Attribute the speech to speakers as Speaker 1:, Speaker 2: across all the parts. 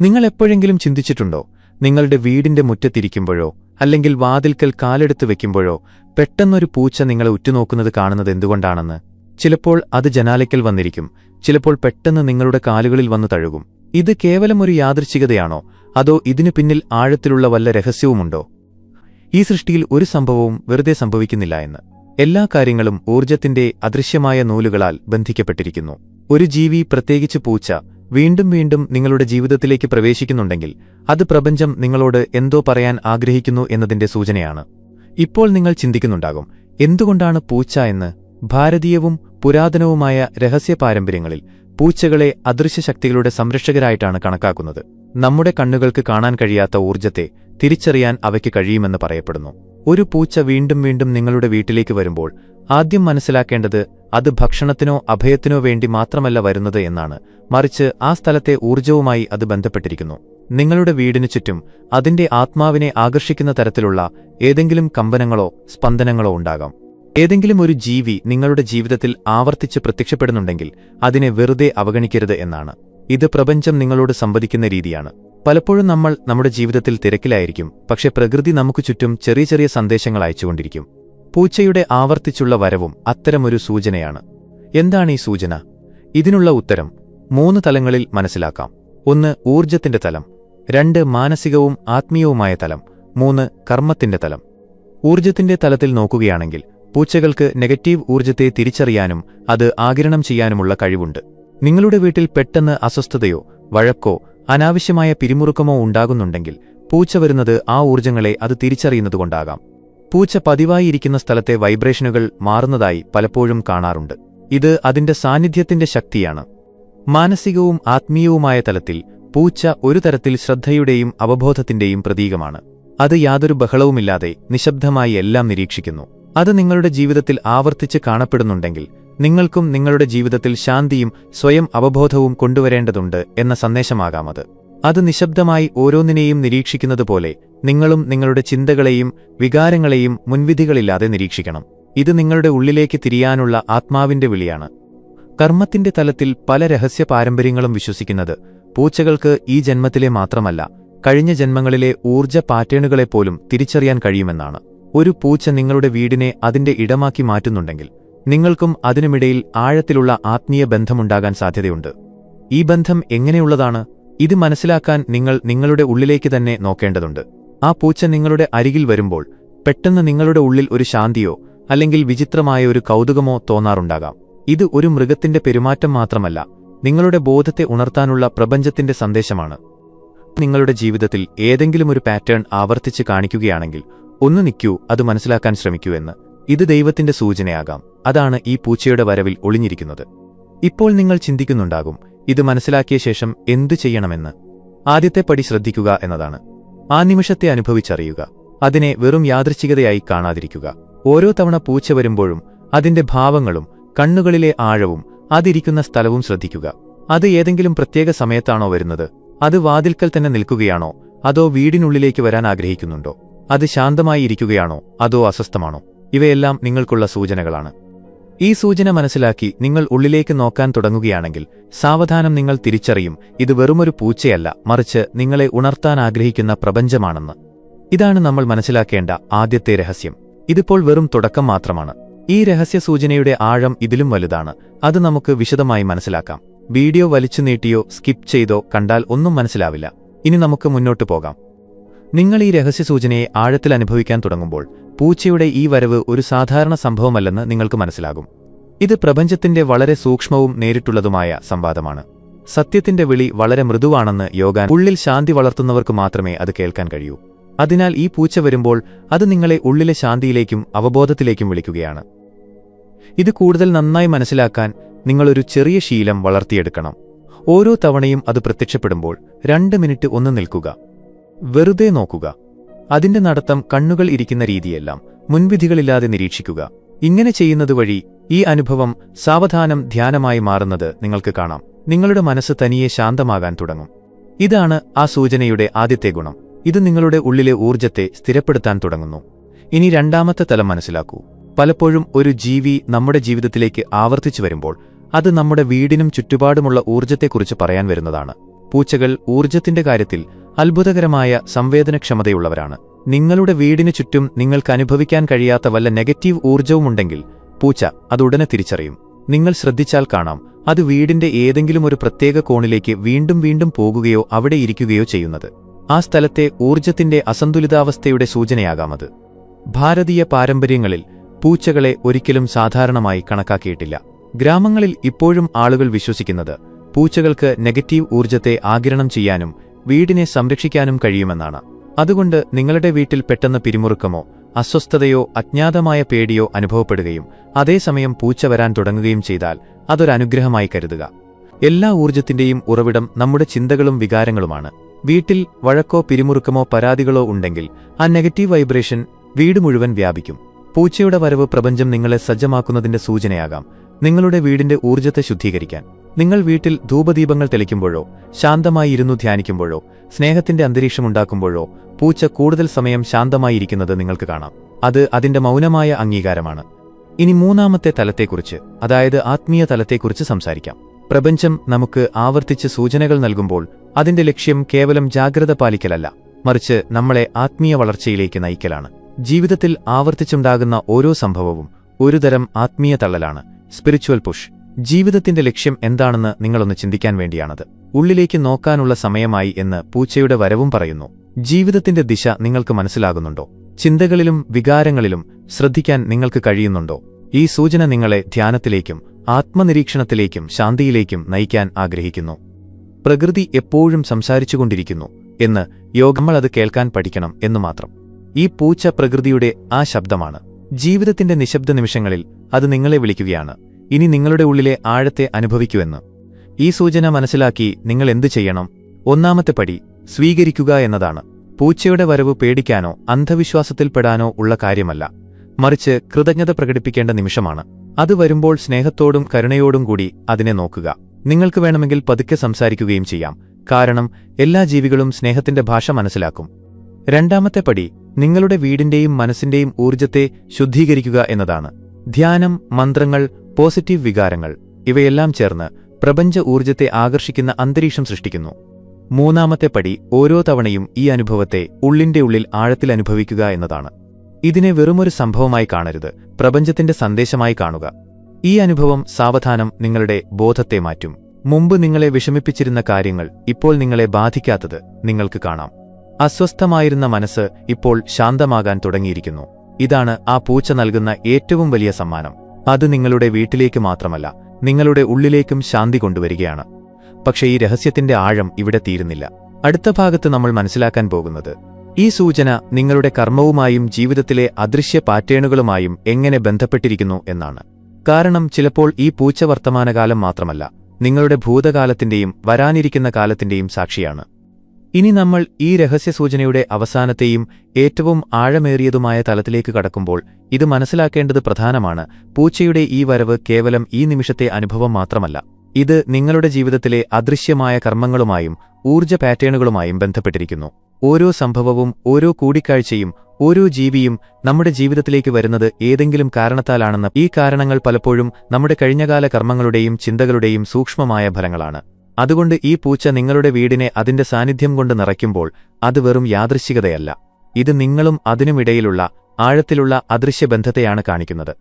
Speaker 1: നിങ്ങൾ എപ്പോഴെങ്കിലും ചിന്തിച്ചിട്ടുണ്ടോ? നിങ്ങളുടെ വീടിന്റെ മുറ്റത്തിരിക്കുമ്പോഴോ അല്ലെങ്കിൽ വാതിൽക്കൽ കാലെടുത്ത് വെക്കുമ്പോഴോ പെട്ടെന്നൊരു പൂച്ച നിങ്ങളെ ഉറ്റുനോക്കുന്നത് കാണുന്നത് എന്തുകൊണ്ടാണെന്ന്? ചിലപ്പോൾ അത് ജനാലയ്ക്കൽ വന്നിരിക്കും. ചിലപ്പോൾ പെട്ടെന്ന് നിങ്ങളുടെ കാലുകളിൽ വന്നു തഴുകും. ഇത് കേവലം ഒരു യാദൃശ്ചികതയാണോ? അതോ ഇതിനു പിന്നിൽ ആഴത്തിലുള്ള വല്ല രഹസ്യവുമുണ്ടോ? ഈ സൃഷ്ടിയിൽ ഒരു സംഭവവും വെറുതെ സംഭവിക്കുന്നില്ല എന്ന്. എല്ലാ കാര്യങ്ങളും ഊർജത്തിന്റെ അദൃശ്യമായ നൂലുകളാൽ ബന്ധിക്കപ്പെട്ടിരിക്കുന്നു. ഒരു ജീവി പ്രത്യേകിച്ച് പൂച്ച വീണ്ടും വീണ്ടും നിങ്ങളുടെ ജീവിതത്തിലേക്ക് പ്രവേശിക്കുന്നുണ്ടെങ്കിൽ അത് പ്രപഞ്ചം നിങ്ങളോട് എന്തോ പറയാൻ ആഗ്രഹിക്കുന്നു എന്നതിന്റെ സൂചനയാണ്. ഇപ്പോൾ നിങ്ങൾ ചിന്തിക്കുന്നുണ്ടാകും എന്തുകൊണ്ടാണ് പൂച്ച എന്ന് ഭാരതീയവും പുരാതനവുമായ രഹസ്യ പാരമ്പര്യങ്ങളിൽ പൂച്ചകളെ അദൃശ്യശക്തികളുടെ സംരക്ഷകരായിട്ടാണ് കണക്കാക്കുന്നത്. നമ്മുടെ കണ്ണുകൾക്ക് കാണാൻ കഴിയാത്ത ഊർജത്തെ തിരിച്ചറിയാൻ അവയ്ക്ക് കഴിയുമെന്ന് പറയപ്പെടുന്നു. ഒരു പൂച്ച വീണ്ടും വീണ്ടും നിങ്ങളുടെ വീട്ടിലേക്ക് വരുമ്പോൾ ആദ്യം മനസ്സിലാക്കേണ്ടത് അത് ഭക്ഷണത്തിനോ അഭയത്തിനോ വേണ്ടി മാത്രമല്ല വരുന്നത് എന്നാണ്. മറിച്ച് ആ സ്ഥലത്തെ ഊർജവുമായി അത് ബന്ധപ്പെട്ടിരിക്കുന്നു. നിങ്ങളുടെ വീടിനു ചുറ്റും അതിന്റെ ആത്മാവിനെ ആകർഷിക്കുന്ന തരത്തിലുള്ള ഏതെങ്കിലും കമ്പനങ്ങളോ സ്പന്ദനങ്ങളോ ഉണ്ടാകാം. ഏതെങ്കിലും ഒരു ജീവി നിങ്ങളുടെ ജീവിതത്തിൽ ആവർത്തിച്ച് പ്രത്യക്ഷപ്പെടുന്നുണ്ടെങ്കിൽ അതിനെ വെറുതെ അവഗണിക്കരുത് എന്നാണ്. ഇത് പ്രപഞ്ചം നിങ്ങളോട് സംവദിക്കുന്ന രീതിയാണ്. പലപ്പോഴും നമ്മൾ നമ്മുടെ ജീവിതത്തിൽ തിരക്കിലായിരിക്കും പക്ഷെ പ്രകൃതി നമുക്ക് ചുറ്റും ചെറിയ ചെറിയ സന്ദേശങ്ങൾ അയച്ചുകൊണ്ടിരിക്കും. പൂച്ചയുടെ ആവർത്തിച്ചുള്ള വരവും അത്തരമൊരു സൂചനയാണ്. എന്താണ് ഈ സൂചന? ഇതിനുള്ള ഉത്തരം മൂന്ന് തലങ്ങളിൽ മനസ്സിലാക്കാം. ഒന്ന് ഊർജത്തിന്റെ തലം. രണ്ട് മാനസികവും ആത്മീയവുമായ തലം. മൂന്ന് കർമ്മത്തിന്റെ തലം. ഊർജത്തിന്റെ തലത്തിൽ നോക്കുകയാണെങ്കിൽ പൂച്ചകൾക്ക് നെഗറ്റീവ് ഊർജത്തെ തിരിച്ചറിയാനും അത് ആകിരണം ചെയ്യാനുമുള്ള കഴിവുണ്ട്. നിങ്ങളുടെ വീട്ടിൽ പെട്ടെന്ന് അസ്വസ്ഥതയോ വഴക്കോ അനാവശ്യമായ പിരിമുറുക്കമോ ഉണ്ടാകുന്നുണ്ടെങ്കിൽ പൂച്ച വരുന്നത് ആ ഊർജങ്ങളെ അത് തിരിച്ചറിയുന്നതുകൊണ്ടാകാം. പൂച്ച പതിവായിരിക്കുന്ന സ്ഥലത്തെ വൈബ്രേഷനുകൾ മാറുന്നതായി പലപ്പോഴും കാണാറുണ്ട്. ഇത് അതിന്റെ സാന്നിധ്യത്തിന്റെ ശക്തിയാണ്. മാനസികവും ആത്മീയവുമായ തലത്തിൽ പൂച്ച ഒരു തരത്തിൽ ശ്രദ്ധയുടെയും അവബോധത്തിന്റെയും പ്രതീകമാണ്. അത് യാതൊരു ബഹളവുമില്ലാതെ നിശബ്ദമായി എല്ലാം നിരീക്ഷിക്കുന്നു. അത് നിങ്ങളുടെ ജീവിതത്തിൽ ആവർത്തിച്ച് കാണപ്പെടുന്നുണ്ടെങ്കിൽ നിങ്ങൾക്കും നിങ്ങളുടെ ജീവിതത്തിൽ ശാന്തിയും സ്വയം അവബോധവും കൊണ്ടുവരേണ്ടതുണ്ട് എന്ന സന്ദേശമാകാം അത് നിശബ്ദമായി ഓരോന്നിനെയും നിരീക്ഷിക്കുന്നതുപോലെ നിങ്ങളും നിങ്ങളുടെ ചിന്തകളെയും വികാരങ്ങളെയും മുൻവിധികളില്ലാതെ നിരീക്ഷിക്കണം. ഇത് നിങ്ങളുടെ ഉള്ളിലേക്ക് തിരിയാനുള്ള ആത്മാവിന്റെ വിളിയാണ്. കർമ്മത്തിന്റെ തലത്തിൽ പല രഹസ്യ പാരമ്പര്യങ്ങളും വിശ്വസിക്കുന്നത് പൂച്ചകൾക്ക് ഈ ജന്മത്തിലെ മാത്രമല്ല കഴിഞ്ഞ ജന്മങ്ങളിലെ ഊർജ പാറ്റേണുകളെപ്പോലും തിരിച്ചറിയാൻ കഴിയുമെന്നാണ്. ഒരു പൂച്ച നിങ്ങളുടെ വീടിനെ അതിന്റെ ഇടമാക്കി മാറ്റുന്നുണ്ടെങ്കിൽ നിങ്ങൾക്കും അതിനുമിടയിൽ ആഴത്തിലുള്ള ആത്മീയ ബന്ധമുണ്ടാകാൻ സാധ്യതയുണ്ട്. ഈ ബന്ധം എങ്ങനെയുള്ളതാണ്? ഇത് മനസ്സിലാക്കാൻ നിങ്ങൾ നിങ്ങളുടെ ഉള്ളിലേക്ക് തന്നെ നോക്കേണ്ടതുണ്ട്. ആ പൂച്ച നിങ്ങളുടെ അരികിൽ വരുമ്പോൾ പെട്ടെന്ന് നിങ്ങളുടെ ഉള്ളിൽ ഒരു ശാന്തിയോ അല്ലെങ്കിൽ വിചിത്രമായ ഒരു കൗതുകമോ തോന്നാറുണ്ടാകാം. ഇത് ഒരു മൃഗത്തിന്റെ പെരുമാറ്റം മാത്രമല്ല നിങ്ങളുടെ ബോധത്തെ ഉണർത്താനുള്ള പ്രപഞ്ചത്തിന്റെ സന്ദേശമാണ്. നിങ്ങളുടെ ജീവിതത്തിൽ ഏതെങ്കിലും ഒരു പാറ്റേൺ ആവർത്തിച്ച് കാണിക്കുകയാണെങ്കിൽ ഒന്ന് നിൽക്കൂ അത് മനസ്സിലാക്കാൻ ശ്രമിക്കൂ എന്ന്. ഇത് ദൈവത്തിന്റെ സൂചനയാകാം. അതാണ് ഈ പൂച്ചയുടെ വരവിൽ ഒളിഞ്ഞിരിക്കുന്നത്. ഇപ്പോൾ നിങ്ങൾ ചിന്തിക്കുന്നുണ്ടാകും ഇത് മനസ്സിലാക്കിയ ശേഷം എന്തു ചെയ്യണമെന്ന് ആദ്യത്തെ പടി ശ്രദ്ധിക്കുക എന്നതാണ്. ആ നിമിഷത്തെ അനുഭവിച്ചറിയുക. അതിനെ വെറും യാദൃച്ഛികതയായി കാണാതിരിക്കുക. ഓരോ തവണ പൂച്ച വരുമ്പോഴും അതിന്റെ ഭാവങ്ങളും കണ്ണുകളിലെ ആഴവും അതിരിക്കുന്ന സ്ഥലവും ശ്രദ്ധിക്കുക. അത് ഏതെങ്കിലും പ്രത്യേക സമയത്താണോ വരുന്നത്? അത് വാതിൽക്കൽ തന്നെ നിൽക്കുകയാണോ? അതോ വീടിനുള്ളിലേക്ക് വരാൻ ആഗ്രഹിക്കുന്നുണ്ടോ? അത് ശാന്തമായി ഇരിക്കുകയാണോ അതോ അസ്വസ്ഥമാണോ? ഇവയെല്ലാം നിങ്ങൾക്കുള്ള സൂചനകളാണ്. ഈ സൂചന മനസ്സിലാക്കി നിങ്ങൾ ഉള്ളിലേക്ക് നോക്കാൻ തുടങ്ങുകയാണെങ്കിൽ സാവധാനം നിങ്ങൾ തിരിച്ചറിയും ഇത് വെറുമൊരു പൂച്ചയല്ല മറിച്ച് നിങ്ങളെ ഉണർത്താൻ ആഗ്രഹിക്കുന്ന പ്രപഞ്ചമാണെന്ന്. ഇതാണ് നമ്മൾ മനസ്സിലാക്കേണ്ട ആദ്യത്തെ രഹസ്യം. ഇതിപ്പോൾ വെറും തുടക്കം മാത്രമാണ്. ഈ രഹസ്യ സൂചനയുടെ ആഴം ഇതിലും വലുതാണ്. അത് നമുക്ക് വിശദമായി മനസ്സിലാക്കാം. വീഡിയോ വലിച്ചു നീട്ടിയോ സ്കിപ്പ് ചെയ്തോ കണ്ടാൽ ഒന്നും മനസ്സിലാവില്ല. ഇനി നമുക്ക് മുന്നോട്ടു പോകാം. നിങ്ങൾ ഈ രഹസ്യസൂചനയെ ആഴത്തിൽ അനുഭവിക്കാൻ തുടങ്ങുമ്പോൾ പൂച്ചയുടെ ഈ വരവ് ഒരു സാധാരണ സംഭവമല്ലെന്ന് നിങ്ങൾക്ക് മനസ്സിലാകും. ഇത് പ്രപഞ്ചത്തിന്റെ വളരെ സൂക്ഷ്മവും നേരിട്ടുള്ളതുമായ സംവാദമാണ്. സത്യത്തിന്റെ വിളി വളരെ മൃദുവാണെന്ന് യോഗാൻ ഉള്ളിൽ ശാന്തി വളർത്തുന്നവർക്ക് മാത്രമേ അത് കേൾക്കാൻ കഴിയൂ. അതിനാൽ ഈ പൂച്ച വരുമ്പോൾ അത് നിങ്ങളെ ഉള്ളിലെ ശാന്തിയിലേക്കും അവബോധത്തിലേക്കും വിളിക്കുകയാണ്. ഇത് കൂടുതൽ നന്നായി മനസ്സിലാക്കാൻ നിങ്ങളൊരു ചെറിയ ശീലം വളർത്തിയെടുക്കണം. ഓരോ തവണയും അത് പ്രത്യക്ഷപ്പെടുമ്പോൾ രണ്ട് മിനിറ്റ് ഒന്ന് നിൽക്കുക. വെറുതെ നോക്കുക. അതിന്റെ നടത്തം കണ്ണുകൾ ഇരിക്കുന്ന രീതിയെല്ലാം മുൻവിധികളില്ലാതെ നിരീക്ഷിക്കുക. ഇങ്ങനെ ചെയ്യുന്നതുവഴി ഈ അനുഭവം സാവധാനം ധ്യാനമായി മാറുന്നത് നിങ്ങൾക്ക് കാണാം. നിങ്ങളുടെ മനസ്സ് തനിയെ ശാന്തമാകാൻ തുടങ്ങും. ഇതാണ് ആ സൂചനയുടെ ആദ്യത്തെ ഗുണം. ഇത് നിങ്ങളുടെ ഉള്ളിലെ ഊർജത്തെ സ്ഥിരപ്പെടുത്താൻ തുടങ്ങുന്നു. ഇനി രണ്ടാമത്തെ തലം മനസ്സിലാക്കൂ. പലപ്പോഴും ഒരു ജീവി നമ്മുടെ ജീവിതത്തിലേക്ക് ആവർത്തിച്ചു വരുമ്പോൾ അത് നമ്മുടെ വീടിനും ചുറ്റുപാടുമുള്ള ഊർജത്തെക്കുറിച്ച് പറയാൻ വരുന്നതാണ്. പൂച്ചകൾ ഊർജത്തിന്റെ കാര്യത്തിൽ അത്ഭുതകരമായ സംവേദനക്ഷമതയുള്ളവരാണ്. നിങ്ങളുടെ വീടിനു ചുറ്റും നിങ്ങൾക്ക് അനുഭവിക്കാൻ കഴിയാത്ത വല്ല നെഗറ്റീവ് ഊർജവുമുണ്ടെങ്കിൽ പൂച്ച അതുടനെ തിരിച്ചറിയും. നിങ്ങൾ ശ്രദ്ധിച്ചാൽ കാണാം അത് വീടിന്റെ ഏതെങ്കിലും ഒരു പ്രത്യേക കോണിലേക്ക് വീണ്ടും വീണ്ടും പോകുകയോ അവിടെ ഇരിക്കുകയോ ചെയ്യുന്നത്. ആ സ്ഥലത്തെ ഊർജത്തിന്റെ അസന്തുലിതാവസ്ഥയുടെ സൂചനയാകാമത് ഭാരതീയ പാരമ്പര്യങ്ങളിൽ പൂച്ചകളെ ഒരിക്കലും സാധാരണമായി കണക്കാക്കിയിട്ടില്ല. ഗ്രാമങ്ങളിൽ ഇപ്പോഴും ആളുകൾ വിശ്വസിക്കുന്നത് പൂച്ചകൾക്ക് നെഗറ്റീവ് ഊർജത്തെ ആഗിരണം ചെയ്യാനും വീടിനെ സംരക്ഷിക്കാനും കഴിയുമെന്നാണ്. അതുകൊണ്ട് നിങ്ങളുടെ വീട്ടിൽ പെട്ടെന്ന് പിരിമുറുക്കമോ അസ്വസ്ഥതയോ അജ്ഞാതമായ പേടിയോ അനുഭവപ്പെടുകയും അതേസമയം പൂച്ച വരാൻ തുടങ്ങുകയും ചെയ്താൽ അതൊരനുഗ്രഹമായി കരുതുക. എല്ലാ ഊർജത്തിന്റെയും ഉറവിടം നമ്മുടെ ചിന്തകളും വികാരങ്ങളുമാണ്. വീട്ടിൽ വഴക്കോ പിരിമുറുക്കമോ പരാതികളോ ഉണ്ടെങ്കിൽ ആ നെഗറ്റീവ് വൈബ്രേഷൻ വീട് മുഴുവൻ വ്യാപിക്കും. പൂച്ചയുടെ വരവ് പ്രപഞ്ചം നിങ്ങളെ സജ്ജമാക്കുന്നതിന്റെ സൂചനയാകാം. നിങ്ങളുടെ വീടിന്റെ ഊർജത്തെ ശുദ്ധീകരിക്കാൻ. നിങ്ങൾ വീട്ടിൽ ധൂപദീപങ്ങൾ തെളിക്കുമ്പോഴോ ശാന്തമായി ഇരുന്നു ധ്യാനിക്കുമ്പോഴോ സ്നേഹത്തിന്റെ അന്തരീക്ഷമുണ്ടാക്കുമ്പോഴോ പൂച്ച കൂടുതൽ സമയം ശാന്തമായിരിക്കുന്നത് നിങ്ങൾക്ക് കാണാം. അത് അതിന്റെ മൗനമായ അംഗീകാരമാണ്. ഇനി മൂന്നാമത്തെ തലത്തെക്കുറിച്ച് അതായത് ആത്മീയ തലത്തെക്കുറിച്ച് സംസാരിക്കാം. പ്രപഞ്ചം നമുക്ക് ആവർത്തിച്ച് സൂചനകൾ നൽകുമ്പോൾ അതിന്റെ ലക്ഷ്യം കേവലം ജാഗ്രത പാലിക്കലല്ല മറിച്ച് നമ്മളെ ആത്മീയ വളർച്ചയിലേക്ക് നയിക്കലാണ്. ജീവിതത്തിൽ ആവർത്തിച്ചുണ്ടാകുന്ന ഓരോ സംഭവവും ഒരുതരം ആത്മീയ തള്ളലാണ്. സ്പിരിച്വൽ പുഷ് ജീവിതത്തിന്റെ ലക്ഷ്യം എന്താണെന്ന് നിങ്ങളൊന്ന് ചിന്തിക്കാൻ വേണ്ടിയാണത്. ഉള്ളിലേക്ക് നോക്കാനുള്ള സമയമായി എന്ന് പൂച്ചയുടെ വരവും പറയുന്നു. ജീവിതത്തിന്റെ ദിശ നിങ്ങൾക്ക് മനസ്സിലാകുന്നുണ്ടോ? ചിന്തകളിലും വികാരങ്ങളിലും ശ്രദ്ധിക്കാൻ നിങ്ങൾക്ക് കഴിയുന്നുണ്ടോ? ഈ സൂചന നിങ്ങളെ ധ്യാനത്തിലേക്കും ആത്മനിരീക്ഷണത്തിലേക്കും ശാന്തിയിലേക്കും നയിക്കാൻ ആഗ്രഹിക്കുന്നു. പ്രകൃതി എപ്പോഴും സംസാരിച്ചുകൊണ്ടിരിക്കുന്നു എന്ന് യോഗമ്മളത് കേൾക്കാൻ പഠിക്കണം എന്നു മാത്രം. ഈ പൂച്ച പ്രകൃതിയുടെ ആ ശബ്ദമാണ്. ജീവിതത്തിന്റെ നിശബ്ദ നിമിഷങ്ങളിൽ അത് നിങ്ങളെ വിളിക്കുകയാണ്. ഇനി നിങ്ങളുടെ ഉള്ളിലെ ആഴത്തെ അനുഭവിക്കുമെന്ന്. ഈ സൂചന മനസ്സിലാക്കി നിങ്ങൾ എന്തു ചെയ്യണം? ഒന്നാമത്തെ പടി സ്വീകരിക്കുക എന്നതാണ്. പൂച്ചയുടെ വരവ് പേടിക്കാനോ അന്ധവിശ്വാസത്തിൽപ്പെടാനോ ഉള്ള കാര്യമല്ല. മറിച്ച് കൃതജ്ഞത പ്രകടിപ്പിക്കേണ്ട നിമിഷമാണ്. അത് വരുമ്പോൾ സ്നേഹത്തോടും കരുണയോടും കൂടി അതിനെ നോക്കുക. നിങ്ങൾക്ക് വേണമെങ്കിൽ പതുക്കെ സംസാരിക്കുകയും ചെയ്യാം. കാരണം എല്ലാ ജീവികളും സ്നേഹത്തിന്റെ ഭാഷ മനസ്സിലാക്കും. രണ്ടാമത്തെ പടി നിങ്ങളുടെ വീടിന്റെയും മനസ്സിന്റെയും ഊർജത്തെ ശുദ്ധീകരിക്കുക എന്നതാണ്. ധ്യാനം മന്ത്രങ്ങൾ പോസിറ്റീവ് വികാരങ്ങൾ ഇവയെല്ലാം ചേർന്ന് പ്രപഞ്ച ഊർജത്തെ ആകർഷിക്കുന്ന അന്തരീക്ഷം സൃഷ്ടിക്കുന്നു. മൂന്നാമത്തെ പടി ഓരോ തവണയും ഈ അനുഭവത്തെ ഉള്ളിന്റെ ഉള്ളിൽ ആഴത്തിൽ അനുഭവിക്കുക എന്നതാണ്. ഇതിനെ വെറുമൊരു സംഭവമായി കാണരുത് പ്രപഞ്ചത്തിന്റെ സന്ദേശമായി കാണുക. ഈ അനുഭവം സാവധാനം നിങ്ങളുടെ ബോധത്തെ മാറ്റും. മുമ്പ് നിങ്ങളെ വിഷമിപ്പിച്ചിരുന്ന കാര്യങ്ങൾ ഇപ്പോൾ നിങ്ങളെ ബാധിക്കാത്തത് നിങ്ങൾക്ക് കാണാം. അസ്വസ്ഥമായിരുന്ന മനസ്സ് ഇപ്പോൾ ശാന്തമാകാൻ തുടങ്ങിയിരിക്കുന്നു. ഇതാണ് ആ പൂച്ച നൽകുന്ന ഏറ്റവും വലിയ സമ്മാനം. അത് നിങ്ങളുടെ വീട്ടിലേക്ക് മാത്രമല്ല നിങ്ങളുടെ ഉള്ളിലേക്കും ശാന്തി കൊണ്ടുവരികയാണ്. പക്ഷേ ഈ രഹസ്യത്തിന്റെ ആഴം ഇവിടെ തീരുന്നില്ല. അടുത്ത ഭാഗത്ത് നമ്മൾ മനസ്സിലാക്കാൻ പോകുന്നത് ഈ സൂചന നിങ്ങളുടെ കർമ്മവുമായും ജീവിതത്തിലെ അദൃശ്യ പാറ്റേണുകളുമായും എങ്ങനെ ബന്ധപ്പെട്ടിരിക്കുന്നു എന്നാണ്. കാരണം ചിലപ്പോൾ ഈ പൂച്ച വർത്തമാനകാലം മാത്രമല്ല നിങ്ങളുടെ ഭൂതകാലത്തിന്റെയും വരാനിരിക്കുന്ന കാലത്തിന്റെയും സാക്ഷിയാണ്. ഇനി നമ്മൾ ഈ രഹസ്യസൂചനയുടെ അവസാനത്തെയും ഏറ്റവും ആഴമേറിയതുമായ തലത്തിലേക്ക് കടക്കുമ്പോൾ ഇത് മനസ്സിലാക്കേണ്ടത് പ്രധാനമാണ്. പൂച്ചയുടെ ഈ വരവ് കേവലം ഈ നിമിഷത്തെ അനുഭവം മാത്രമല്ല. ഇത് നിങ്ങളുടെ ജീവിതത്തിലെ അദൃശ്യമായ കർമ്മങ്ങളുമായും ഊർജ പാറ്റേണുകളുമായും ബന്ധപ്പെട്ടിരിക്കുന്നു. ഓരോ സംഭവവും ഓരോ കൂടിക്കാഴ്ചയും ഓരോ ജീവിയും നമ്മുടെ ജീവിതത്തിലേക്ക് വരുന്നത് ഏതെങ്കിലും കാരണത്താലാണെന്ന ഈ കാരണങ്ങൾ പലപ്പോഴും നമ്മുടെ കഴിഞ്ഞകാല കർമ്മങ്ങളുടെയും ചിന്തകളുടെയും സൂക്ഷ്മമായ ഫലങ്ങളാണ്. അതുകൊണ്ട് ഈ പൂച്ച നിങ്ങളുടെ വീടിനെ അതിന്റെ സാന്നിധ്യം കൊണ്ട് നിറയ്ക്കുമ്പോൾ അത് വെറും യാദൃശികതയല്ല ഇത് നിങ്ങളും അതിനുമിടയിലുള്ള ആഴത്തിലുള്ള അദൃശ്യബന്ധത്തെയാണ് കാണിക്കുന്നത്.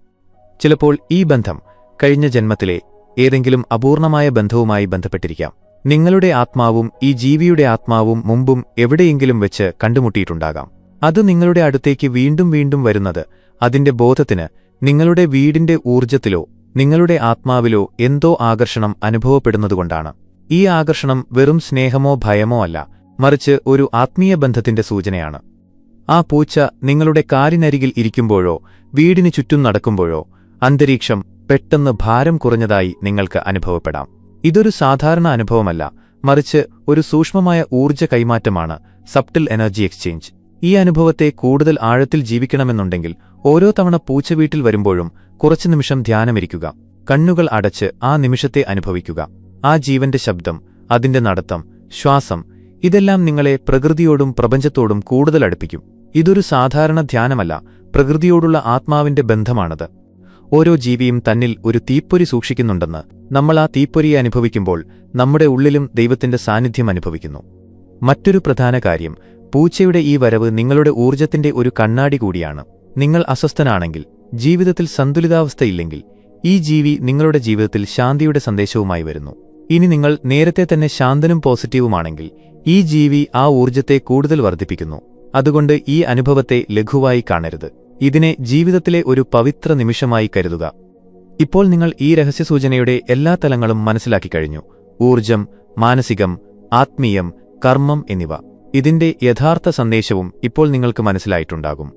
Speaker 1: ചിലപ്പോൾ ഈ ബന്ധം കഴിഞ്ഞ ജന്മത്തിലെ ഏതെങ്കിലും അപൂർണമായ ബന്ധവുമായി ബന്ധപ്പെട്ടിരിക്കാം. നിങ്ങളുടെ ആത്മാവും ഈ ജീവിയുടെ ആത്മാവും മുമ്പും എവിടെയെങ്കിലും വെച്ച് കണ്ടുമുട്ടിയിട്ടുണ്ടാകാം. അത് നിങ്ങളുടെ അടുത്തേക്ക് വീണ്ടും വീണ്ടും വരുന്നത് അതിന്റെ ബോധത്തിന് നിങ്ങളുടെ വീടിന്റെ ഊർജത്തിലോ നിങ്ങളുടെ ആത്മാവിലോ എന്തോ ആകർഷണം അനുഭവപ്പെടുന്നതുകൊണ്ടാണ്. ഈ ആകർഷണം വെറും സ്നേഹമോ ഭയമോ അല്ല മറിച്ച് ഒരു ആത്മീയ ബന്ധത്തിന്റെ സൂചനയാണ്. ആ പൂച്ച നിങ്ങളുടെ കാരിനരികിൽ ഇരിക്കുമ്പോഴോ വീടിന് ചുറ്റും നടക്കുമ്പോഴോ അന്തരീക്ഷം പെട്ടെന്ന് ഭാരം കുറഞ്ഞതായി നിങ്ങൾക്ക് അനുഭവപ്പെടാം. ഇതൊരു സാധാരണ അനുഭവമല്ല മറിച്ച് ഒരു സൂക്ഷ്മമായ ഊർജ കൈമാറ്റമാണ് സപ്റ്റിൽ എനർജി എക്സ്ചേഞ്ച്. ഈ അനുഭവത്തെ കൂടുതൽ ആഴത്തിൽ ജീവിക്കണമെന്നുണ്ടെങ്കിൽ ഓരോ തവണ പൂച്ച വീട്ടിൽ വരുമ്പോഴും കുറച്ചു നിമിഷം ധ്യാനമിരിക്കുക കണ്ണുകൾ അടച്ച് ആ നിമിഷത്തെ അനുഭവിക്കുക. ആ ജീവന്റെ ശബ്ദം അതിന്റെ നടത്തം ശ്വാസം ഇതെല്ലാം നിങ്ങളെ പ്രകൃതിയോടും പ്രപഞ്ചത്തോടും കൂടുതൽ അടുപ്പിക്കും. ഇതൊരു സാധാരണ ധ്യാനമല്ല പ്രകൃതിയോടുള്ള ആത്മാവിന്റെ ബന്ധമാണത്. ഓരോ ജീവിയും തന്നിൽ ഒരു തീപ്പൊരി സൂക്ഷിക്കുന്നുണ്ടെന്ന് നമ്മൾ ആ തീപ്പൊരിയെ അനുഭവിക്കുമ്പോൾ നമ്മുടെ ഉള്ളിലും ദൈവത്തിന്റെ സാന്നിധ്യം അനുഭവിക്കുന്നു. മറ്റൊരു പ്രധാന കാര്യം പൂച്ചയുടെ ഈ വരവ് നിങ്ങളുടെ ഊർജത്തിന്റെ ഒരു കണ്ണാടി കൂടിയാണ്. നിങ്ങൾ അസ്വസ്ഥനാണെങ്കിൽ ജീവിതത്തിൽ സന്തുലിതാവസ്ഥയില്ലെങ്കിൽ ഈ ജീവി നിങ്ങളുടെ ജീവിതത്തിൽ ശാന്തിയുടെ സന്ദേശവുമായി വരുന്നു. ഇനി നിങ്ങൾ നേരത്തെ തന്നെ ശാന്തനും പോസിറ്റീവുമാണെങ്കിൽ ഈ ജീവി ആ ഊർജത്തെ കൂടുതൽ വർദ്ധിപ്പിക്കുന്നു. അതുകൊണ്ട് ഈ അനുഭവത്തെ ലഘുവായി കാണരുത്. ഇതിനെ ജീവിതത്തിലെ ഒരു പവിത്ര നിമിഷമായി കരുതുക. ഇപ്പോൾ നിങ്ങൾ ഈ രഹസ്യസൂചനയുടെ എല്ലാ തലങ്ങളും മനസ്സിലാക്കി കഴിഞ്ഞു. ഊർജം മാനസികം ആത്മീയം കർമ്മം എന്നിവ. ഇതിന്റെ യഥാർത്ഥ സന്ദേശവും ഇപ്പോൾ നിങ്ങൾക്ക് മനസ്സിലായിട്ടുണ്ടാകും.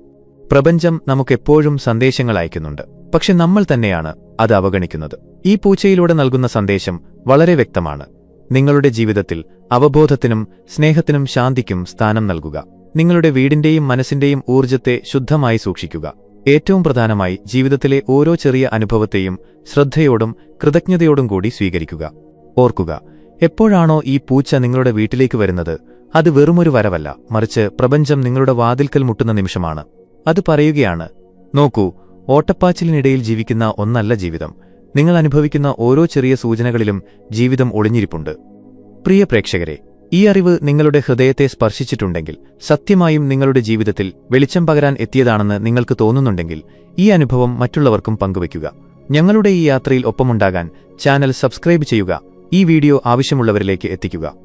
Speaker 1: പ്രപഞ്ചം നമുക്കെപ്പോഴും സന്ദേശങ്ങൾ അയക്കുന്നുണ്ട്. പക്ഷെ നമ്മൾ തന്നെയാണ് അത് അവഗണിക്കുന്നത്. ഈ പൂച്ചയിലൂടെ നൽകുന്ന സന്ദേശം വളരെ വ്യക്തമാണ്. നിങ്ങളുടെ ജീവിതത്തിൽ അവബോധത്തിനും സ്നേഹത്തിനും ശാന്തിക്കും സ്ഥാനം നൽകുക. നിങ്ങളുടെ വീടിന്റെയും മനസ്സിന്റെയും ഊർജത്തെ ശുദ്ധമായി സൂക്ഷിക്കുക. ഏറ്റവും പ്രധാനമായി ജീവിതത്തിലെ ഓരോ ചെറിയ അനുഭവത്തെയും ശ്രദ്ധയോടും കൃതജ്ഞതയോടും കൂടി സ്വീകരിക്കുക. ഓർക്കുക എപ്പോഴാണോ ഈ പൂച്ച നിങ്ങളുടെ വീട്ടിലേക്ക് വരുന്നത് അത് വെറുമൊരു വരവല്ല മറിച്ച് പ്രപഞ്ചം നിങ്ങളുടെ വാതിൽക്കൽ മുട്ടുന്ന നിമിഷമാണ്. അത് പറയുകയാണ് നോക്കൂ ഓട്ടപ്പാച്ചിലിനിടയിൽ ജീവിക്കുന്ന ഒന്നല്ല ജീവിതം. നിങ്ങൾ അനുഭവിക്കുന്ന ഓരോ ചെറിയ സൂചനകളിലും ജീവിതം ഒളിഞ്ഞിരിപ്പുണ്ട്. പ്രിയ പ്രേക്ഷകരെ ഈ അറിവ് നിങ്ങളുടെ ഹൃദയത്തെ സ്പർശിച്ചിട്ടുണ്ടെങ്കിൽ സത്യമായും നിങ്ങളുടെ ജീവിതത്തിൽ വെളിച്ചം പകരാൻ എത്തിയതാണെന്ന് നിങ്ങൾക്ക് തോന്നുന്നുണ്ടെങ്കിൽ ഈ അനുഭവം മറ്റുള്ളവർക്കും പങ്കുവയ്ക്കുക. ഞങ്ങളുടെ ഈ യാത്രയിൽ ഒപ്പമുണ്ടാകാൻ ചാനൽ സബ്സ്ക്രൈബ് ചെയ്യുക ഈ വീഡിയോ ആവശ്യമുള്ളവരിലേക്ക് എത്തിക്കുക.